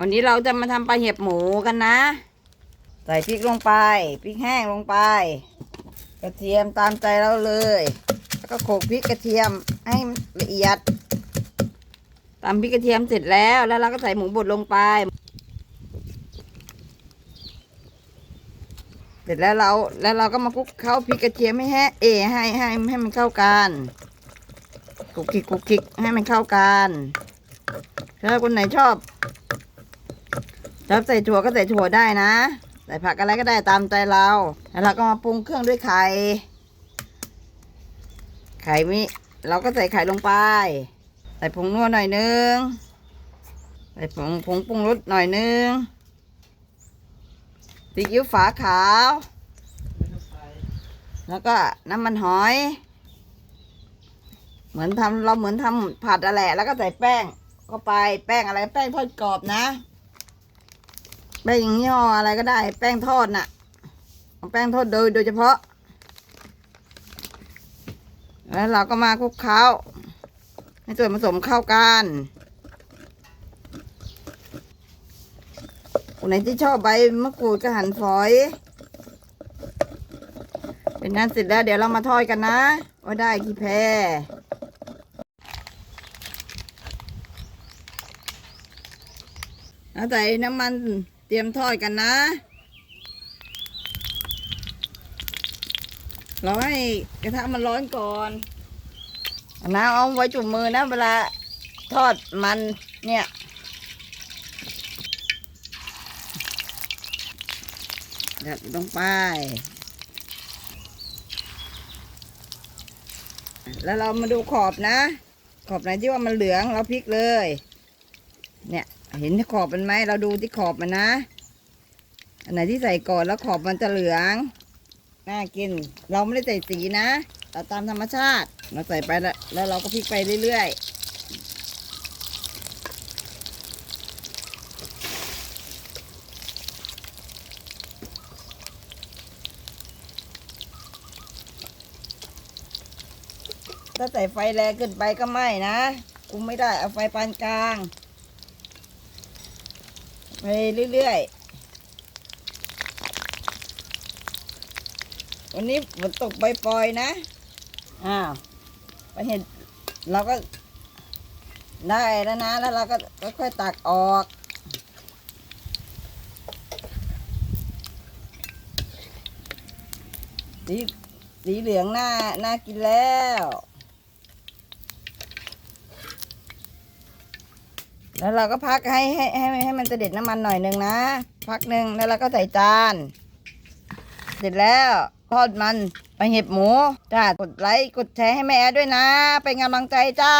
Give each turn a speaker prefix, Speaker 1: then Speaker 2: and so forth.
Speaker 1: วันนี้เราจะมาทำปลาเห็บหมูกันนะ ใส่พริกลงไป พริกแห้งลงไป กระเทียมตามใจเราเลย แล้วก็โขลกพริกกระเทียมให้ละเอียดตามพริกกระเทียมเสร็จแล้ว แล้วเราก็ใส่หมูบดลงไป เสร็จแล้วเราแล้วเราก็มาคลุกเข้าพริกกระเทียมให้แห้เอให้ให้ให้มันเข้ากันคลุกคลิกคลุกคลิกให้มันเข้ากันถ้าคนไหนชอบ ชอบใส่ถั่วก็ใส่ถั่วได้นะ ใส่ผักอะไรก็ได้ตามใจเรา แล้วเราก็มาปรุงเครื่องด้วยไข่ ไข่มิเราก็ใส่ไข่ลงไป ใส่ผงนัวหน่อยนึง ใส่ผงผงปรุงรสหน่อยนึงซีอิ๊วฝาขาว แล้วก็น้ำมันหอย เหมือนทำเราเหมือนทำผัดอะแหละแล้วก็ใส่แป้งเข้าไป แป้งอะไร แป้งทอดกรอบนะ แป้งยี่ห้ออะไรก็ได้ แป้งทอดน่ะเอาแป้งทอดโดยโดยเฉพาะ แล้วเราก็มาคลุกเคล้าให้ส่วนผสมเข้ากันคนไหนที่ชอบใบมะกรูดก็หั่นฝอย เป็นนั้นเสร็จแล้วเดี๋ยวเรามาทอดกันนะว่าได้กี่แพรแล้วใส่น้ำมัน เตรียมทอดกันนะ เราให้กระทะมันร้อนก่อนอน้ำเอาไว้จุ่มมือนะ เวลาทอดมันเนี่ยดัดลงไป แล้วเรามาดูขอบนะ ขอบไหนที่ว่ามันเหลืองเราพลิกเลย เนี่ย เห็นที่ขอบมันไหมเราดูที่ขอบมันนะ อันไหนที่ใส่ก่อนแล้วขอบมันจะเหลือง น่ากิน เราไม่ได้ใส่สีนะ เราตามธรรมชาติ เราใส่ไปแล้วแล้วเราก็พลิกไปเรื่อยๆถ้าใส่ไฟแรงเกินไปก็ไหม้นะ คุมไม่ได้ เอาไฟปานกลาง ไปเรื่อยๆ วันนี้ฝนตกปล่อยๆนะ อ้าวไปเห็นเราก็ได้แล้วนะ แล้วเราก็ค่อยๆตักออก สีสีเหลืองน่าน่ากินแล้ว แล้วเราก็พักให้ให้ให้ให้มันจะเด็ดน้ำมันหน่อยหนึ่งนะ พักหนึ่งแล้วเราก็ใส่จาน เสร็จแล้วทอดมันไปเห็บหมูจ้ากดไลค์กดแชร์ให้แม่ด้วยนะ เป็นกำลังใจจ้า